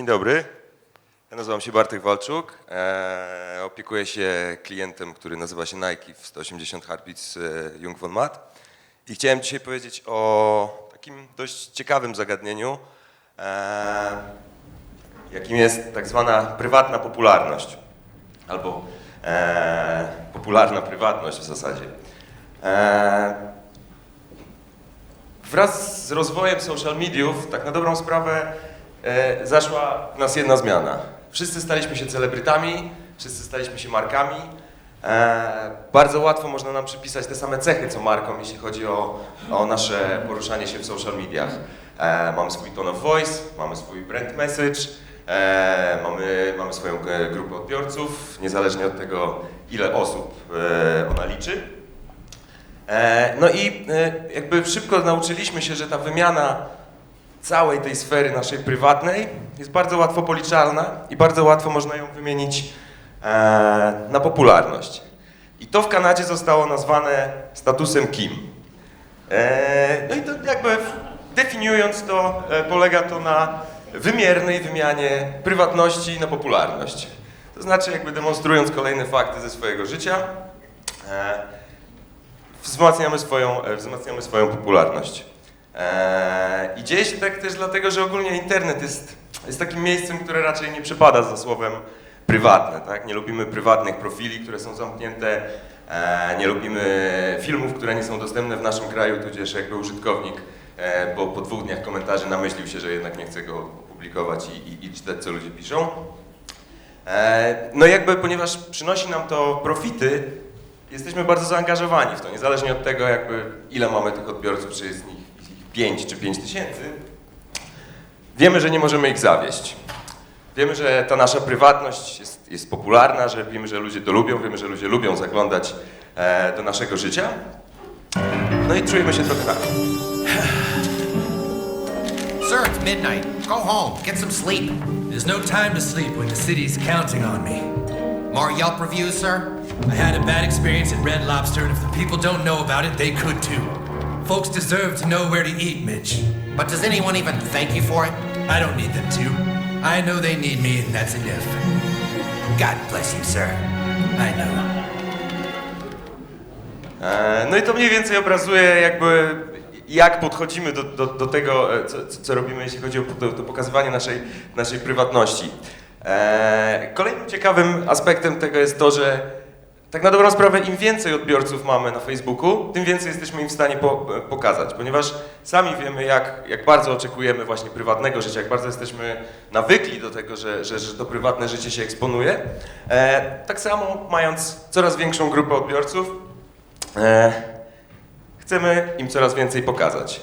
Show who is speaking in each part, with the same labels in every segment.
Speaker 1: Dzień dobry. Ja nazywam się Bartek Walczuk. Eee, opiekuję się klientem, który nazywa się Nike w 180 Heartbeats e, Jung von Matt. I chciałem dzisiaj powiedzieć o takim dość ciekawym zagadnieniu, eee, jakim jest tak zwana prywatna popularność. Albo eee, popularna prywatność w zasadzie. Eee, Wraz z rozwojem social mediów, tak na dobrą sprawę, e, zaszła w nas jedna zmiana. Wszyscy staliśmy się celebrytami, wszyscy staliśmy się markami. E, bardzo łatwo można nam przypisać te same cechy, co markom, jeśli chodzi o, o nasze poruszanie się w social mediach. E, mamy swój tone of voice, mamy swój brand message, mamy, mamy swoją grupę odbiorców, niezależnie od tego, ile osób ona liczy. No i jakby szybko nauczyliśmy się, że ta wymiana całej tej sfery naszej prywatnej jest bardzo łatwo policzalna i bardzo łatwo można ją wymienić e, na popularność. I to w Kanadzie zostało nazwane statusem Kim. E, No i to jakby definiując to, e, polega to na wymiernej wymianie prywatności na popularność. To znaczy jakby demonstrując kolejne fakty ze swojego życia, wzmacniamy swoją, wzmacniamy swoją popularność. Eee, I dzieje się tak też dlatego, że ogólnie internet jest, jest takim miejscem, które raczej nie przypada za słowem prywatne. Tak? Nie lubimy prywatnych profili, które są zamknięte, eee, nie lubimy filmów, które nie są dostępne w naszym kraju, tudzież jakby użytkownik e, po, po dwóch dniach komentarzy namyślił się, że jednak nie chce go opublikować i, i, i czytać, co ludzie piszą. No i jakby, ponieważ przynosi nam to profity, jesteśmy bardzo zaangażowani w to, niezależnie od tego, jakby ile mamy tych odbiorców, czy jest ich 5 czy 5 tysięcy. Wiemy, że nie możemy ich zawieść. Wiemy, że ta nasza prywatność jest, jest popularna, że wiemy, że ludzie to lubią, wiemy, że ludzie lubią zaglądać e, do naszego życia. No i czujemy się trochę tak.
Speaker 2: Sir, it's midnight. Go home. Get some sleep.
Speaker 3: There's no time to sleep when the city's counting on me.
Speaker 2: More Yelp reviews, sir?
Speaker 3: I had a bad experience at Red Lobster, and if the people don't know about it, they could too. Folks deserve to know where to eat, Mitch.
Speaker 2: But does anyone even thank you for it?
Speaker 3: I don't need them to. I know they need me, and that's enough.
Speaker 2: God bless you, sir.
Speaker 3: I know.
Speaker 1: E, No i to mniej więcej obrazuje jakby jak podchodzimy do, do, do tego, e, co, co robimy, jeśli chodzi o to, to pokazywanie naszej, naszej prywatności. E, Kolejnym ciekawym aspektem tego jest to, że tak na dobrą sprawę im więcej odbiorców mamy na Facebooku, tym więcej jesteśmy im w stanie po, pokazać, ponieważ sami wiemy, jak, jak bardzo oczekujemy właśnie prywatnego życia, jak bardzo jesteśmy nawykli do tego, że, że, że to prywatne życie się eksponuje. E, tak samo mając coraz większą grupę odbiorców, E, chcemy im coraz więcej pokazać.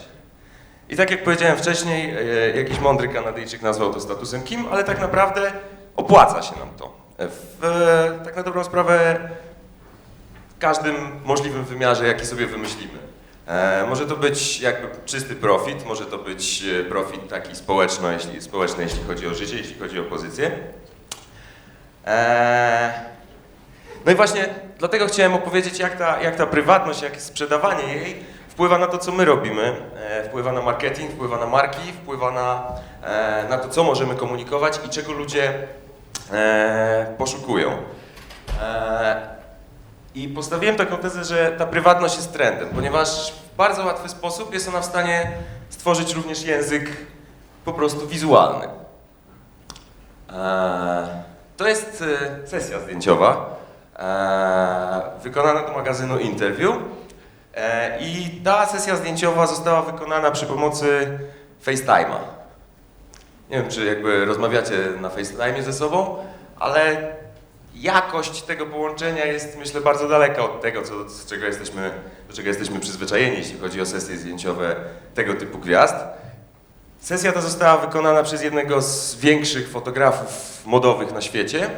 Speaker 1: I tak jak powiedziałem wcześniej, e, jakiś mądry Kanadyjczyk nazwał to statusem Kim, ale tak naprawdę opłaca się nam to. E, W, e, tak na dobrą sprawę w każdym możliwym wymiarze, jaki sobie wymyślimy. E, może to być jakby czysty profit, może to być e, profit taki społeczno, jeśli, społeczny, jeśli chodzi o życie, jeśli chodzi o pozycję. E, no i właśnie dlatego chciałem opowiedzieć, jak ta, jak ta prywatność, jak sprzedawanie jej wpływa na to, co my robimy. Wpływa na marketing, wpływa na marki, wpływa na, na to, co możemy komunikować i czego ludzie poszukują. I postawiłem taką tezę, że ta prywatność jest trendem, ponieważ w bardzo łatwy sposób jest ona w stanie stworzyć również język po prostu wizualny. E, To jest e, sesja zdjęciowa e, wykonana do magazynu Interview E, i ta sesja zdjęciowa została wykonana przy pomocy FaceTime'a. Nie wiem, czy jakby rozmawiacie na FaceTime ze sobą, ale jakość tego połączenia jest myślę bardzo daleka od tego, co, z czego jesteśmy, do czego jesteśmy przyzwyczajeni, jeśli chodzi o sesje zdjęciowe tego typu gwiazd. Sesja ta została wykonana przez jednego z większych fotografów modowych na świecie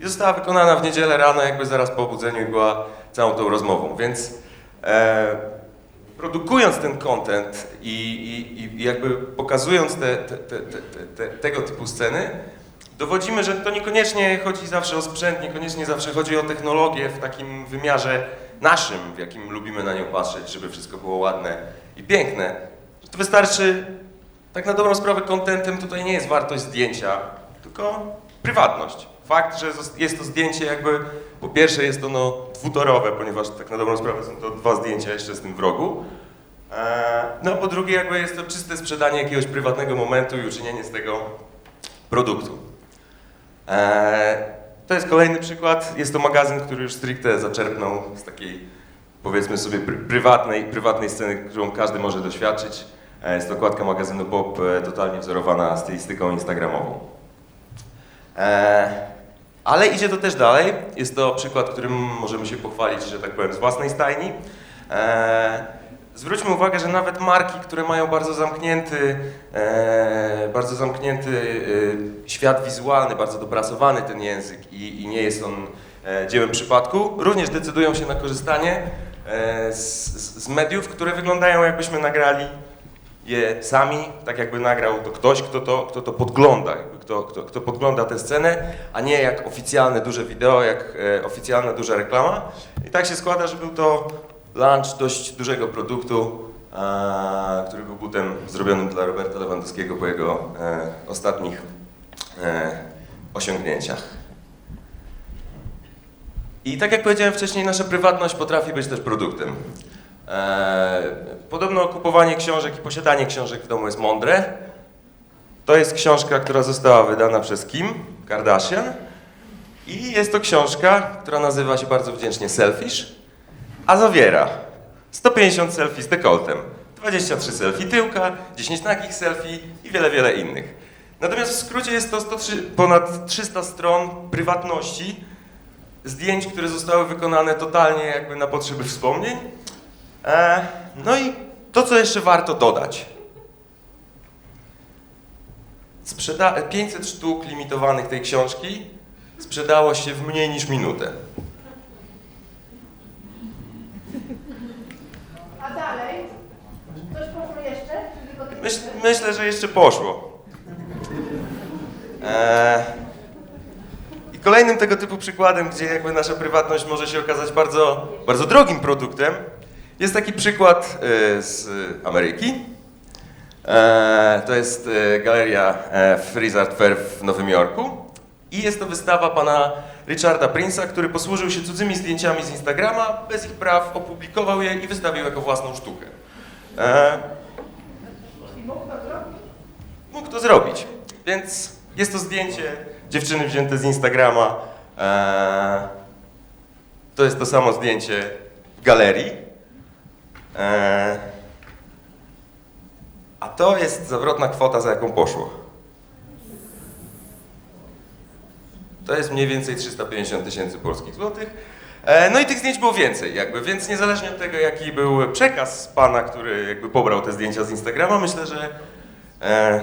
Speaker 1: i została wykonana w niedzielę rano, jakby zaraz po obudzeniu i była całą tą rozmową, więc e, produkując ten content i, i, i jakby pokazując te, te, te, tego typu sceny, dowodzimy, że to niekoniecznie chodzi zawsze o sprzęt, niekoniecznie zawsze chodzi o technologię w takim wymiarze naszym, w jakim lubimy na nią patrzeć, żeby wszystko było ładne i piękne. To wystarczy tak na dobrą sprawę kontentem tutaj nie jest wartość zdjęcia, tylko prywatność. Fakt, że jest to zdjęcie jakby, po pierwsze jest ono dwutorowe, ponieważ tak na dobrą sprawę są to dwa zdjęcia jeszcze z tym w rogu. Eee, No po drugie jakby jest to czyste sprzedanie jakiegoś prywatnego momentu i uczynienie z tego produktu. Eee, To jest kolejny przykład. Jest to magazyn, który już stricte zaczerpnął z takiej, powiedzmy sobie, pr- prywatnej, prywatnej sceny, którą każdy może doświadczyć. E, Jest to okładka magazynu Pop, e, totalnie wzorowana stylistyką instagramową. E, Ale idzie to też dalej. Jest to przykład, którym możemy się pochwalić, że tak powiem, z własnej stajni. Zwróćmy uwagę, że nawet marki, które mają bardzo zamknięty, e, bardzo zamknięty e, świat wizualny, bardzo dopracowany ten język i, i nie jest on e, dziełem przypadku, również decydują się na korzystanie e, z, z mediów, które wyglądają jakbyśmy nagrali je sami, tak jakby nagrał to ktoś, kto to, kto to podgląda, kto, kto, kto podgląda tę scenę, a nie jak oficjalne duże wideo, jak e, oficjalna duża reklama. I tak się składa, że był to launch dość dużego produktu, a, który był butem zrobionym dla Roberta Lewandowskiego po jego e, ostatnich e, osiągnięciach. I tak jak powiedziałem wcześniej, nasza prywatność potrafi być też produktem. E, podobno kupowanie książek i posiadanie książek w domu jest mądre. To jest książka, która została wydana przez Kim Kardashian. I jest to książka, która nazywa się bardzo wdzięcznie Selfish, a zawiera 150 selfie z dekoltem, 23 selfie tyłka, 10 nagich selfie i wiele, wiele innych. Natomiast w skrócie jest to 103, ponad 300 stron prywatności, zdjęć, które zostały wykonane totalnie jakby na potrzeby wspomnień. E, no i to, co jeszcze warto dodać. Sprzeda 500 sztuk limitowanych tej książki sprzedało się w mniej niż minutę.
Speaker 4: A dalej? Coś poszło jeszcze? Czy tylko te
Speaker 1: Myślę, że jeszcze poszło. E, I kolejnym tego typu przykładem, gdzie jakby nasza prywatność może się okazać bardzo, bardzo drogim produktem, jest taki przykład e, z Ameryki. E, to jest e, galeria e, Freeze Art Fair w Nowym Jorku. I jest to wystawa pana Richarda Prince'a, który posłużył się cudzymi zdjęciami z Instagrama, bez ich praw, opublikował je i wystawił jako własną sztukę. E,
Speaker 4: I mógł to zrobić?
Speaker 1: mógł to zrobić. Więc jest to zdjęcie dziewczyny wzięte z Instagrama. Eee, to jest to samo zdjęcie w galerii. Eee, a to jest zawrotna kwota, za jaką poszło. To jest mniej więcej 350 tysięcy polskich złotych. E, No i tych zdjęć było więcej, jakby, więc niezależnie od tego, jaki był przekaz pana, który jakby pobrał te zdjęcia z Instagrama, myślę, że e,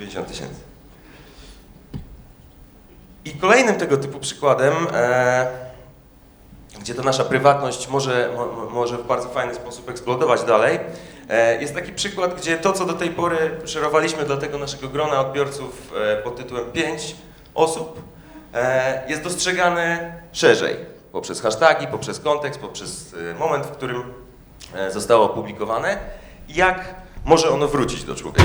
Speaker 1: 90 tysięcy. I kolejnym tego typu przykładem, e, gdzie ta nasza prywatność może, mo, mo- może w bardzo fajny sposób eksplodować dalej, e, jest taki przykład, gdzie to, co do tej pory szerowaliśmy dla tego naszego grona odbiorców e, pod tytułem 5 osób, e, jest dostrzegane szerzej. Poprzez hasztagi, poprzez kontekst, poprzez e, moment, w którym e, zostało opublikowane. Jak może ono wrócić do człowieka.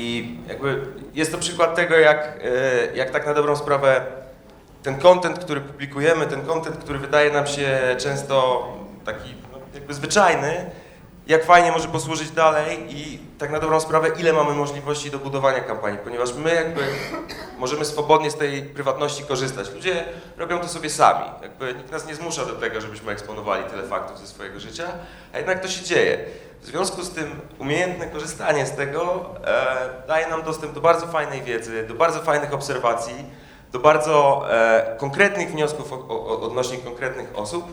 Speaker 1: I jakby jest to przykład tego, jak, e, jak tak na dobrą sprawę ten content, który publikujemy, ten content, który wydaje nam się często taki no, jakby zwyczajny, jak fajnie może posłużyć dalej i tak na dobrą sprawę, ile mamy możliwości do budowania kampanii, ponieważ my jakby możemy swobodnie z tej prywatności korzystać. Ludzie robią to sobie sami. Jakby nikt nas nie zmusza do tego, żebyśmy eksponowali tyle faktów ze swojego życia, a jednak to się dzieje. W związku z tym umiejętne korzystanie z tego e, daje nam dostęp do bardzo fajnej wiedzy, do bardzo fajnych obserwacji, do bardzo e, konkretnych wniosków o, o, odnośnie konkretnych osób.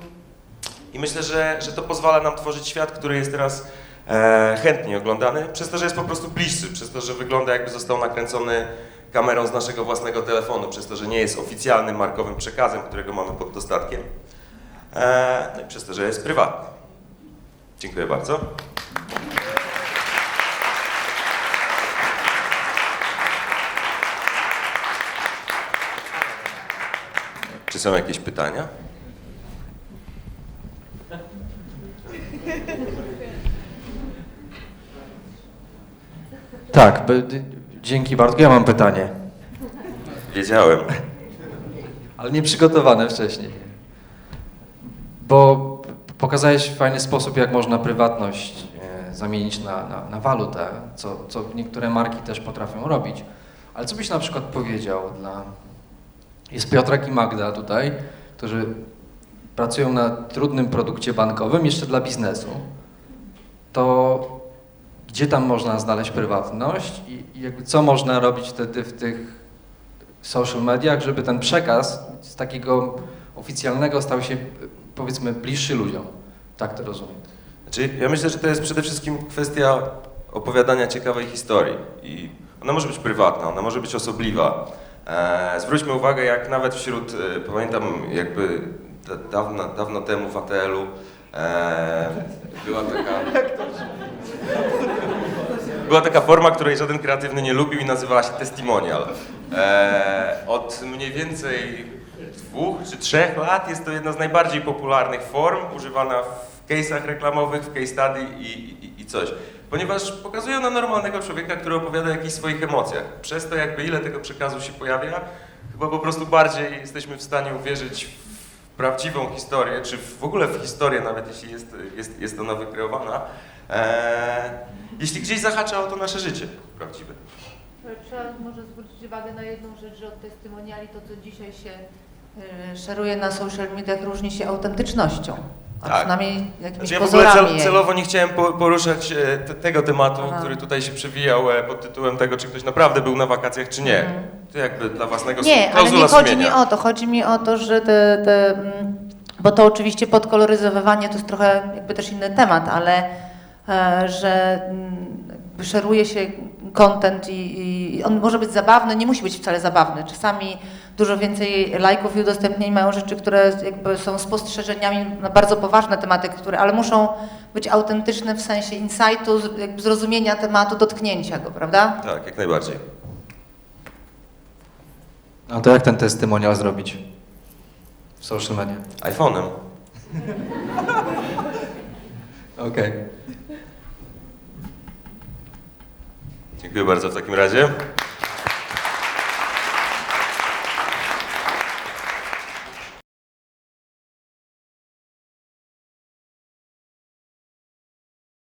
Speaker 1: I myślę, że, że to pozwala nam tworzyć świat, który jest teraz e, chętnie oglądany, przez to, że jest po prostu bliższy, przez to, że wygląda jakby został nakręcony kamerą z naszego własnego telefonu, przez to, że nie jest oficjalnym markowym przekazem, którego mamy pod dostatkiem, e, no i przez to, że jest prywatny. Dziękuję bardzo. Czy są jakieś pytania?
Speaker 5: Tak, dzięki Bartku. Ja mam pytanie,
Speaker 1: Wiedziałem.
Speaker 5: ale nie przygotowane wcześniej. Bo pokazałeś w fajny sposób, jak można prywatność e, zamienić na, na, na walutę, co, co niektóre marki też potrafią robić. Ale co byś na przykład powiedział dla... Jest Piotrek i Magda tutaj, którzy pracują na trudnym produkcie bankowym, jeszcze dla biznesu. To gdzie tam można znaleźć prywatność i, i jakby co można robić wtedy w tych social mediach, żeby ten przekaz z takiego oficjalnego stał się powiedzmy bliższy ludziom. Tak to rozumiem.
Speaker 1: Znaczy, ja myślę, że to jest przede wszystkim kwestia opowiadania ciekawej historii. I ona może być prywatna, ona może być osobliwa. E, zwróćmy uwagę, jak nawet wśród, e, pamiętam jakby da, dawno, dawno temu w ATL-u e, była taka... Była taka forma, której żaden kreatywny nie lubił i nazywała się testimonial. E, od mniej więcej dwóch czy trzech lat jest to jedna z najbardziej popularnych form, używana w case'ach reklamowych, w case study i, i, i coś. Ponieważ pokazują na normalnego człowieka, który opowiada o jakichś swoich emocjach. Przez to jakby ile tego przekazu się pojawia, chyba po prostu bardziej jesteśmy w stanie uwierzyć w prawdziwą historię, czy w ogóle w historię, nawet jeśli jest, jest, jest ona wykreowana, e, jeśli gdzieś zahacza o to nasze życie prawdziwe.
Speaker 4: Trzeba może zwrócić uwagę na jedną rzecz, że od testymoniali to, co dzisiaj się y, szeruje na social mediach, różni się autentycznością. A
Speaker 1: Tak.
Speaker 4: przynajmniej jakimiś
Speaker 1: Znaczy ja w ogóle cel, celowo nie chciałem po, poruszać e, te, tego tematu,
Speaker 4: Aha.
Speaker 1: który tutaj się przewijał e, pod tytułem tego, czy ktoś naprawdę był na wakacjach, czy nie.
Speaker 4: Mhm.
Speaker 1: To jakby dla własnego
Speaker 4: Nie, ale nie chodzi mi
Speaker 1: sumienia.
Speaker 4: o to. Chodzi mi o to, że te, te mm, bo to oczywiście podkoloryzowywanie to jest trochę jakby też inny temat, ale e, że mm, szeruje się content i, i on może być zabawny, nie musi być wcale zabawny. Czasami dużo więcej lajków i udostępnień mają rzeczy, które jakby są spostrzeżeniami na bardzo poważne tematy, które, ale muszą być autentyczne w sensie insightu, zrozumienia tematu, dotknięcia go, prawda?
Speaker 1: Tak, jak najbardziej.
Speaker 5: A to jak ten testymonial zrobić w social media?
Speaker 1: iPhone'em.
Speaker 5: Okej.
Speaker 1: Dziękuję bardzo w takim razie.